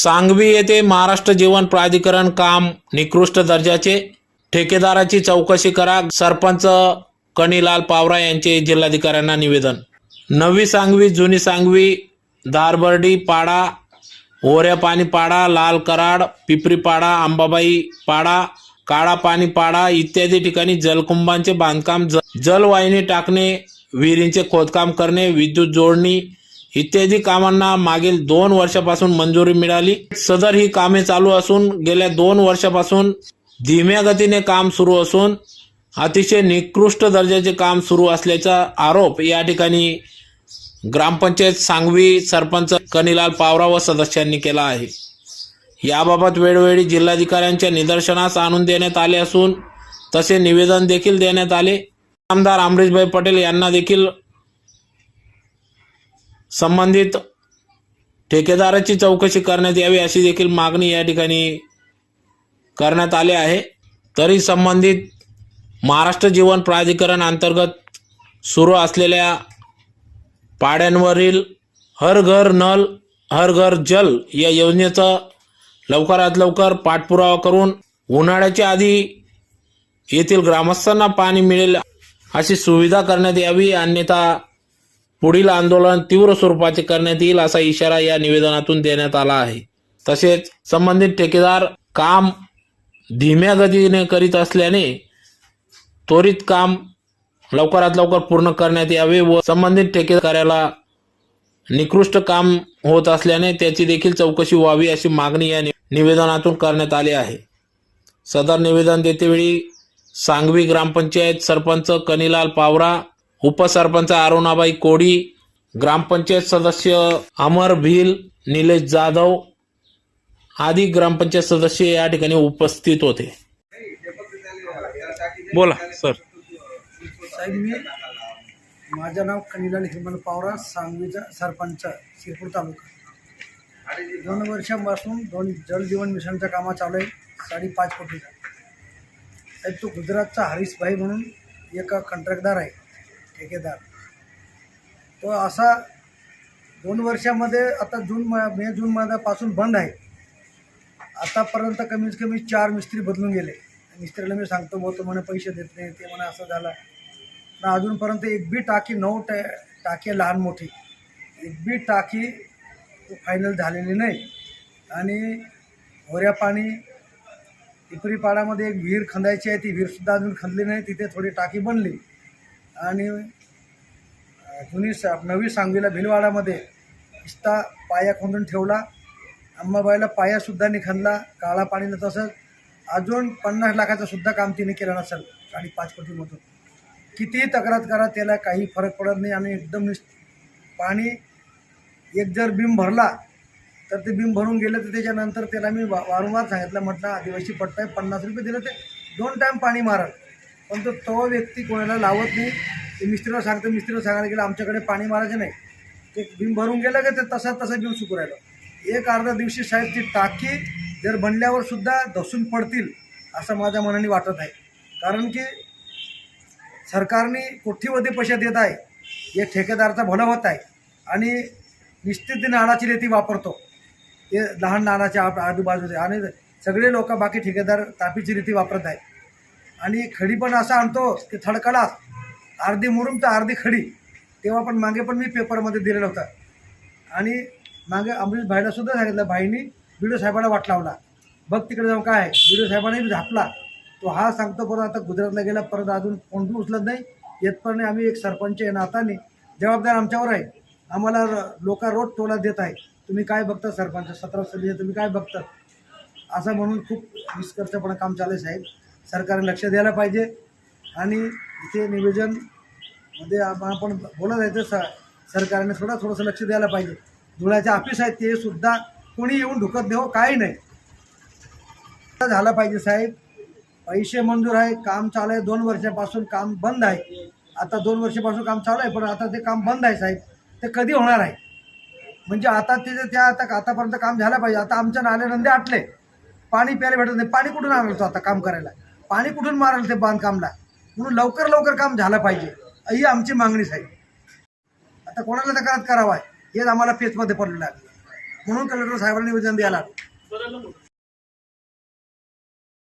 सांगवी येथे महाराष्ट्र जीवन प्राधिकरण काम निकृष्ट दर्जाचे. ठेकेदाराची चौकशी करा. सरपंच कणीलाल पावरा यांचे जिल्हाधिकाऱ्यांना निवेदन. नवी सांगवी जुनी सांगवी दारबर्डी पाडा ओऱ्या पाणी पाडा लाल कराड पिपरी पाडा अंबाबाई पाडा काळा पाणी पाडा इत्यादी ठिकाणी जलकुंभांचे बांधकाम जलवाहिनी टाकणे विहिरींचे खोदकाम करणे विद्युत जोडणी इत्यादी कामांना मागील दोन वर्षापासून मंजुरी मिळाली. सदर ही कामे चालू असून गेल्या दोन वर्षापासून धीम्या गतीने काम सुरू असून अतिशय निकृष्ट दर्जाचे काम सुरू असल्याचा आरोप या ठिकाणी ग्रामपंचायत सांगवी सरपंच कनिलाल पावरा व सदस्यांनी केला आहे. याबाबत वेळोवेळी जिल्हाधिकाऱ्यांच्या निदर्शनास आणून देण्यात आले असून तसे निवेदन देखील देण्यात आले. आमदार अमरीशभाई पटेल यांना देखील संबंधित ठेकेदाराची चौकशी करण्यात यावी अशी देखील मागणी या ठिकाणी करण्यात आली आहे. तरी संबंधित महाराष्ट्र जीवन प्राधिकरण अंतर्गत सुरू असलेल्या पाड्यांवरील हर घर नल हर घर जल या योजनेचं लवकरात लवकर पाठपुरावा करून उन्हाळ्याच्या आधी येथील ग्रामस्थांना पाणी मिळेल अशी सुविधा करण्यात यावी. अन्यथा पुढील आंदोलन तीव्र स्वरूपाचे करण्यात येईल असा इशारा या निवेदनातून देण्यात आला आहे. तसेच संबंधित ठेकेदार काम धीम्या गतीने करीत असल्याने त्वरित काम लवकरात लवकर पूर्ण करण्यात यावे व संबंधित ठेकेदाराला निकृष्ट काम होत असल्याने त्याची देखील चौकशी व्हावी अशी मागणी या निवेदनातून करण्यात आली आहे. सदर निवेदन देतेवेळी सांगवी ग्रामपंचायत सरपंच कनिलाल पावरा उपसरपंच अरुणाबाई कोडी ग्रामपंचायत सदस्य अमर भिल निलेश जाधव आदी ग्रामपंचायत सदस्य या ठिकाणी उपस्थित होते. बोला सर. साहेब मी माझं नाव कनिलाल हेमंत पावरा सांगवीचा सरपंच शिरपूर तालुका. दोन वर्षांपासून दोन जलजीवन मिशनचं कामं चालू आहे साडेपाच कोटीचा. साहेब तो गुजरातचा हरीशभाई म्हणून एक कंत्राटदार आहे. ठेकेदार. तो असा दोन वर्षामध्ये आता जून म मे जून महिन्यापासून बंद आहे. आतापर्यंत कमीत कमी चार मिस्त्री बदलून गेले. मिस्त्रीला मी सांगतो भाऊ तो म्हणे पैसे देत नाही ते म्हणे असं झालं. पण अजूनपर्यंत एक बी टाकी नऊ टा टाकी लहान मोठी. एक बी टाकी फायनल झालेली नाही. आणि होऱ्या पाणी टिपरीपाडामध्ये एक विहीर खंदायची आहे ती विहीरसुद्धा अजून खंदली नाही तिथे थोडी टाकी बनली. आणि जुनी सा नवी सांगवीला भिलवाडामध्ये इस्ता पाया खोदून ठेवला. अंबाबाईला पायासुद्धा निखनला काळा पाणीनं तसंच अजून पन्नास लाखाचं सुद्धा काम तिने केलं नसेल साडेपाच कोटीमधून कितीही तक्रार करा त्याला काही फरक पडत नाही आणि एकदम निस पाणी एक जर बिम भरला तर ते बिम भरून गेलं तर त्याच्यानंतर त्याला मी वा वारंवार सांगितलं म्हटलं आदिवासी पट्टा आहे पन्नास रुपये दिलं ते दोन टाईम पाणी मारल पण तो तो व्यक्ती कोणाला लावत नाही. ते मिस्त्रीला सांगतो मिस्त्रीला सांगायला गेलं आमच्याकडे पाणी मारायचं नाही. ते बिम भरून गेलं का ते तसा तसं बिम सुकू राहिलं. एक अर्धा दिवशी साहेब ती टाकी जर बनल्यावर सुद्धा धसून पडतील असं माझ्या मनाने वाटत आहे. कारण की सरकारने कोठीमध्ये पैसे देत आहे हे ठेकेदारचा भलं होत आहे. आणि निश्चित नाणाची रेती वापरतो. ते लहान नाणाच्या आजूबाजूचे. आणि सगळे लोक बाकी ठेकेदार तापीची रीती वापरत आहे. आणि खडी पण असा आणतो की थडकला. अर्धी मुरुम तर अर्धी खडी. तेव्हा पण मागे पण मी पेपरमध्ये दिलेलं होतं. आणि मागे अमरीश भाईला सुद्धा सांगितलं भाईनी बिडो साहेबाला वाट लावला. बघ तिकडे जाऊन काय आहे. बिडो साहेबांनी झापला. तो हा सांगतो परत आता गुजरातला गेला परत अजून कोण पण उचलत नाही. येतपर्यंत आम्ही एक सरपंच आहे नाताने. जबाबदार आमच्यावर आहे. आम्हाला लोक रोज टोला देत आहे. तुम्ही काय बघता सरपंच? सतरा सदस्य तुम्ही काय बघता? असं म्हणून खूप निष्कर्षपणे काम चालू आहे साहेब. सरकारने लक्ष द्यायला पाहिजे. आणि इथे निवेदनमध्ये आपण बोलत आहे तर स सरकारने थोडं थोडंसं लक्ष द्यायला पाहिजे. धुळ्याचे ऑफिस आहेत ते सुद्धा कोणी येऊन ढुकत देऊ हो, काही नाही. झालं पाहिजे साहेब. पैसे मंजूर आहे काम चालू आहे दोन वर्षापासून काम बंद आहे. आता दोन वर्षापासून काम चालू आहे पण आता ते काम बंद आहे साहेब. ते कधी होणार आहे? म्हणजे आता ते त्या आता आतापर्यंत काम झालं पाहिजे. आता आमच्या नाले नंदे आटले. पाणी प्यायला भेटत नाही. पाणी कुठून आणलं होतं आता काम करायला? पाणी कुठून मारलं ते बांधकामला? म्हणून लवकर लवकर काम झालं पाहिजे. ही आमची मागणी साहेब. आता कोणाला तक्रार करावा? आहे हेच आम्हाला फेसमध्ये पडलेलं आहे म्हणून कलेक्टर साहेबांना निवेदन द्यायला